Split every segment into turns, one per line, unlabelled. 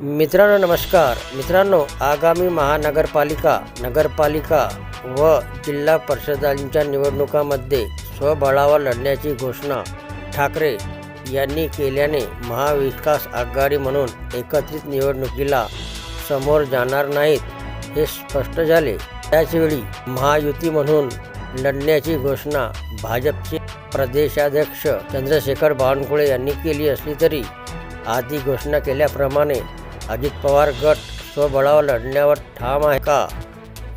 मित्रांनो नमस्कार. मित्रांनो आगामी महानगरपालिका नगरपालिका व जिल्हा परिषदांच्या निवडणुकामध्ये स्वबळावर लढण्याची घोषणा ठाकरे यांनी केल्याने महाविकास आघाडी म्हणून एकत्रित निवडणुकीला समोर जाणार नाहीत हे स्पष्ट झाले. त्याचवेळी महायुती म्हणून लढण्याची घोषणा भाजपचे प्रदेशाध्यक्ष चंद्रशेखर बावनकुळे यांनी केली असली तरी आधी घोषणा केल्याप्रमाणे अजित पवार गट स्वबळावर लढण्यावर ठाम आहे का?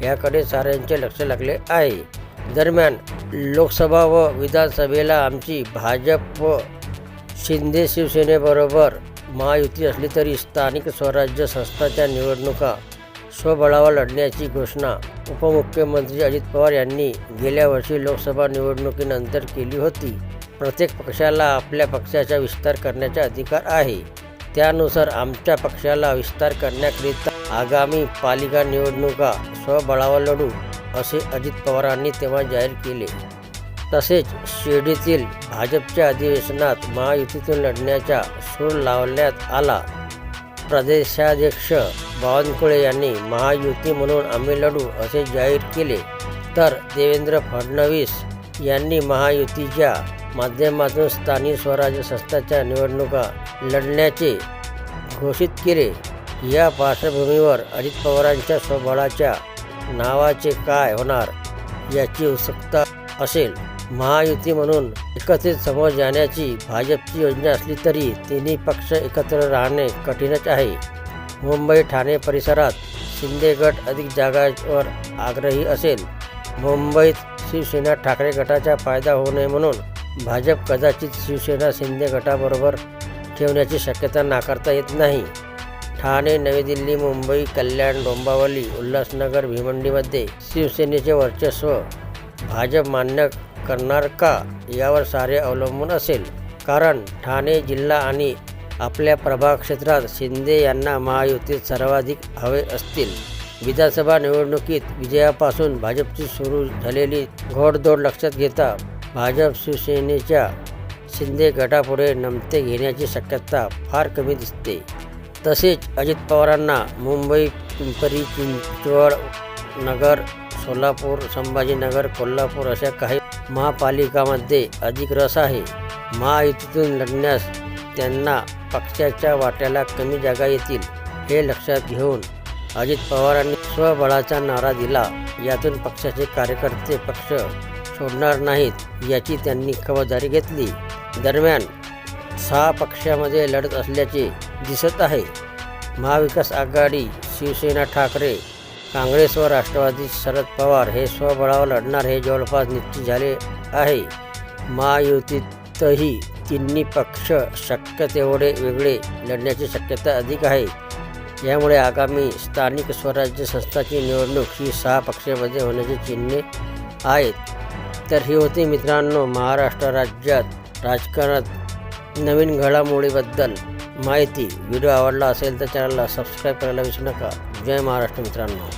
याकडे साऱ्यांचे लक्ष लागले आहे. दरम्यान लोकसभा व विधानसभेला आमची भाजप व शिंदे शिवसेनेबरोबर महायुती असली तरी स्थानिक स्वराज्य संस्थाच्या निवडणुका स्वबळावर लढण्याची घोषणा उपमुख्यमंत्री अजित पवार यांनी गेल्या वर्षी लोकसभा निवडणुकीनंतर केली होती. प्रत्येक पक्षाला आपल्या पक्षाचा विस्तार करण्याचा अधिकार आहे. त्यानुसार आमच्या पक्षाला विस्तार करण्याकरिता आगामी पालिका निवडणुका स्वबळावर लढू असे अजित पवारांनी तेव्हा जाहीर केले. तसेच शिर्डीतील भाजपच्या अधिवेशनात महायुतीतून लढण्याचा सूर लावण्यात आला. प्रदेशाध्यक्ष बावनकुळे यांनी महायुती म्हणून आम्ही लढू असे जाहीर केले. तर देवेंद्र फडणवीस यांनी महायुतीच्या माध्यमातून स्थानिक स्वराज्य संस्थाच्या निवडणुका लढण्याचे घोषित केले. या पार्श्वभूमीवर अजित पवारांच्या स्वबळाच्या नावाचे काय होणार याची उत्सुकता असेल. महायुती म्हणून एकत्रित समोर जाण्याची भाजपची योजना असली तरी तिन्ही पक्ष एकत्र राहणे कठीणच आहे. मुंबई ठाणे परिसरात शिंदे गट अधिक जागांवर आग्रही असेल. मुंबईत शिवसेना ठाकरे गटाचा फायदा होऊ नये म्हणून भाजप कदाचित शिवसेना शिंदे गटाबरोबर ठेवण्याची शक्यता नाकारता येत नाही. ठाणे नवी दिल्ली मुंबई कल्याण डोंबावली उल्हासनगर भिवंडीमध्ये शिवसेनेचे वर्चस्व भाजप मान्य करणार का यावर सारे अवलंबून असेल. कारण ठाणे जिल्हा आणि आपल्या प्रभाग क्षेत्रात शिंदे यांना महायुतीत सर्वाधिक हवे असतील. विधानसभा निवडणुकीत विजयापासून भाजपची सुरू झालेली घोडदौड लक्षात घेता भाजप शिवसेनेच्या शिंदे गटापुढे नमते घेण्याची शक्यता फार कमी दिसते. तसेच अजित पवारांना मुंबई पिंपरी चिंचवड नगर सोलापूर संभाजीनगर कोल्हापूर अशा काही महापालिकामध्ये अधिक रस आहे. महायुतीतून लढण्यास त्यांना पक्षाच्या वाट्याला कमी जागा येतील हे लक्षात घेऊन अजित पवारांनी स्वबळाचा नारा दिला. यातून पक्षाचे कार्यकर्ते पक्ष सोडणार नाहीत याची त्यांनी खबरदारी घेतली. दरम्यान सहा पक्षामध्ये लढत असल्याचे दिसत आहे. महाविकास आघाडी शिवसेना ठाकरे काँग्रेस व राष्ट्रवादी शरद पवार हे स्वबळावर लढणार हे जवळपास निश्चित झाले आहे. महायुतीतही तिन्ही पक्ष शक्य तेवढे वेगळे लढण्याची शक्यता अधिक आहे. यामुळे आगामी स्थानिक स्वराज्य संस्थाची निवडणूक ही सहा पक्षामध्ये होण्याची चिन्हे आहेत. तर ही होती मित्रांनो महाराष्ट्र राज्यात राजकारणात नवीन घडामोडीबद्दल माहिती. व्हिडिओ आवडला असेल तर चॅनलला सबस्क्राईब करायला विसरू नका. जय महाराष्ट्र मित्रांनो.